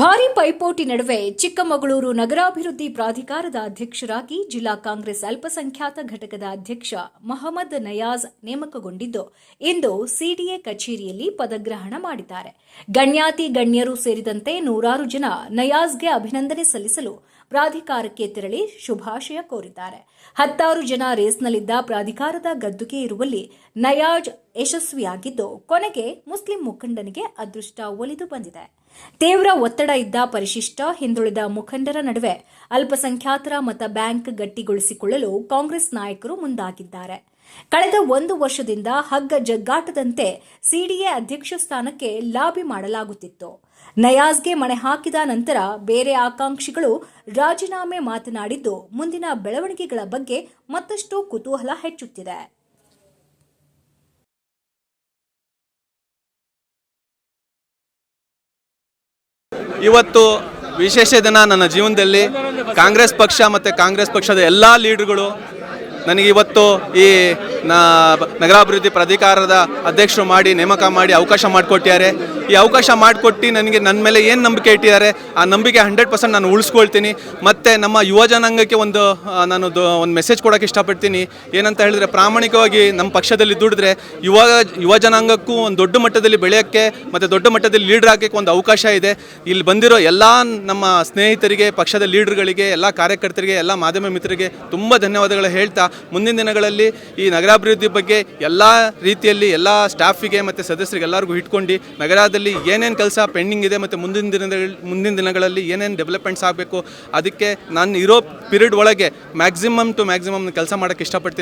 ಭಾರಿ ಪೈಪೋಟಿ ನಡುವೆ ಚಿಕ್ಕಮಗಳೂರು ನಗರಾಭಿವೃದ್ಧಿ ಪ್ರಾಧಿಕಾರದ ಅಧ್ಯಕ್ಷರಾಗಿ ಜಿಲ್ಲಾ ಕಾಂಗ್ರೆಸ್ ಅಲ್ಪಸಂಖ್ಯಾತ ಘಟಕದ ಅಧ್ಯಕ್ಷ ಮೊಹಮ್ಮದ್ ನಯಾಜ್ ನೇಮಕಗೊಂಡಿದ್ದು, ಇಂದು ಸಿಡಿಎ ಕಚೇರಿಯಲ್ಲಿ ಪದಗ್ರಹಣ ಮಾಡಿದ್ದಾರೆ. ಗಣ್ಯಾತಿ ಗಣ್ಯರು ಸೇರಿದಂತೆ ನೂರಾರು ಜನ ನಯಾಜ್ಗೆ ಅಭಿನಂದನೆ ಸಲ್ಲಿಸಲು ಪ್ರಾಧಿಕಾರಕ್ಕೆ ತೆರಳಿ ಶುಭಾಶಯ ಕೋರಿದ್ದಾರೆ. ಹತ್ತಾರು ಜನ ರೇಸ್ನಲ್ಲಿದ್ದ ಪ್ರಾಧಿಕಾರದ ಗದ್ದುಗೆ ಇರುವಲ್ಲಿ ನಯಾಜ್ ಯಶಸ್ವಿಯಾಗಿದ್ದು ಕೊನೆಗೆ ಮುಸ್ಲಿಂ ಮುಖಂಡನಿಗೆ ಅದೃಷ್ಟ ಒಲಿದು ಬಂದಿದೆ. ತೀವ್ರ ಒತ್ತಡ ಇದ್ದ ಪರಿಶಿಷ್ಟ ಹಿಂದುಳಿದ ಮುಖಂಡರ ನಡುವೆ ಅಲ್ಪಸಂಖ್ಯಾತರ ಮತ ಬ್ಯಾಂಕ್ ಗಟ್ಟಿಗೊಳಿಸಿಕೊಳ್ಳಲು ಕಾಂಗ್ರೆಸ್ ನಾಯಕರು ಮುಂದಾಗಿದ್ದಾರೆ. ಕಳೆದ ಒಂದು ವರ್ಷದಿಂದ ಹಗ್ಗ ಜಗ್ಗಾಟದಂತೆ ಸಿಡಿಎ ಅಧ್ಯಕ್ಷ ಸ್ಥಾನಕ್ಕೆ ಲಾಬಿ ಮಾಡಲಾಗುತ್ತಿತ್ತು. ನಯಾಜ್ಗೆ ಮಣೆ ಹಾಕಿದ ನಂತರ ಬೇರೆ ಆಕಾಂಕ್ಷಿಗಳು ರಾಜೀನಾಮೆ ಮಾತನಾಡಿದ್ದು ಮುಂದಿನ ಬೆಳವಣಿಗೆಗಳ ಬಗ್ಗೆ ಮತ್ತಷ್ಟು ಕುತೂಹಲ ಹೆಚ್ಚುತ್ತಿದೆ. ಇವತ್ತು ವಿಶೇಷ ದಿನ ನನ್ನ ಜೀವನದಲ್ಲಿ ಕಾಂಗ್ರೆಸ್ ಪಕ್ಷ ಮತ್ತು ಕಾಂಗ್ರೆಸ್ ಪಕ್ಷದ ಎಲ್ಲ ಲೀಡರ್ಗಳು ನನಗೆ ಇವತ್ತು ಈ ನಗರಾಭಿವೃದ್ಧಿ ಪ್ರಾಧಿಕಾರದ ಅಧ್ಯಕ್ಷರು ಮಾಡಿ ನೇಮಕ ಮಾಡಿ ಅವಕಾಶ ಮಾಡಿಕೊಟ್ಟಿದ್ದಾರೆ. ಈ ಅವಕಾಶ ಮಾಡಿಕೊಟ್ಟು ನನಗೆ ನನ್ನ ಮೇಲೆ ಏನು ನಂಬಿಕೆ ಇಟ್ಟಿದ್ದಾರೆ, ಆ ನಂಬಿಕೆ ಹಂಡ್ರೆಡ್ ಪರ್ಸೆಂಟ್ ನಾನು ಉಳಿಸ್ಕೊಳ್ತೀನಿ. ಮತ್ತು ನಮ್ಮ ಯುವ ಜನಾಂಗಕ್ಕೆ ಒಂದು ನಾನು ಒಂದು ಮೆಸೇಜ್ ಕೊಡೋಕ್ಕೆ ಇಷ್ಟಪಡ್ತೀನಿ. ಏನಂತ ಹೇಳಿದ್ರೆ, ಪ್ರಾಮಾಣಿಕವಾಗಿ ನಮ್ಮ ಪಕ್ಷದಲ್ಲಿ ದುಡಿದ್ರೆ ಯುವ ಯುವ ಜನಾಂಗಕ್ಕೂ ಒಂದು ದೊಡ್ಡ ಮಟ್ಟದಲ್ಲಿ ಬೆಳೆಯೋಕ್ಕೆ ಮತ್ತು ದೊಡ್ಡ ಮಟ್ಟದಲ್ಲಿ ಲೀಡರ್ ಆಗೋಕ್ಕೆ ಒಂದು ಅವಕಾಶ ಇದೆ. ಇಲ್ಲಿ ಬಂದಿರೋ ಎಲ್ಲ ನಮ್ಮ ಸ್ನೇಹಿತರಿಗೆ, ಪಕ್ಷದ ಲೀಡರ್ಗಳಿಗೆ ಎಲ್ಲ ಕಾರ್ಯಕರ್ತರಿಗೆ, ಎಲ್ಲ ಮಾಧ್ಯಮ ಮಿತ್ರರಿಗೆ ತುಂಬ ಧನ್ಯವಾದಗಳು ಹೇಳ್ತಾ, ಮುಂದಿನ ದಿನಗಳಲ್ಲಿ ಈ ನಗರಾಭಿವೃದ್ಧಿ ಬಗ್ಗೆ ಎಲ್ಲ ರೀತಿಯಲ್ಲಿ ಎಲ್ಲ ಸ್ಟಾಫಿಗೆ ಮತ್ತು ಸದಸ್ಯರಿಗೆ ಎಲ್ಲರಿಗೂ ಇಟ್ಕೊಂಡು ನಗರದಲ್ಲಿ ಏನೇನು ಕೆಲಸ ಪೆಂಡಿಂಗ್ ಇದೆ ಮತ್ತು ಮುಂದಿನ ದಿನದಲ್ಲಿ, ಮುಂದಿನ ದಿನಗಳಲ್ಲಿ ಏನೇನು ಡೆವಲಪ್ಮೆಂಟ್ಸ್ ಆಗಬೇಕು, ಅದಕ್ಕೆ ನಾನು ಇರೋ ಪೀರಿಯಡ್ ಒಳಗೆ ಮ್ಯಾಕ್ಸಿಮಮ್ ಟು ಮ್ಯಾಕ್ಸಿಮಮ್ ಕೆಲಸ ಮಾಡೋಕ್ಕೆ ಇಷ್ಟಪಡ್ತೀನಿ.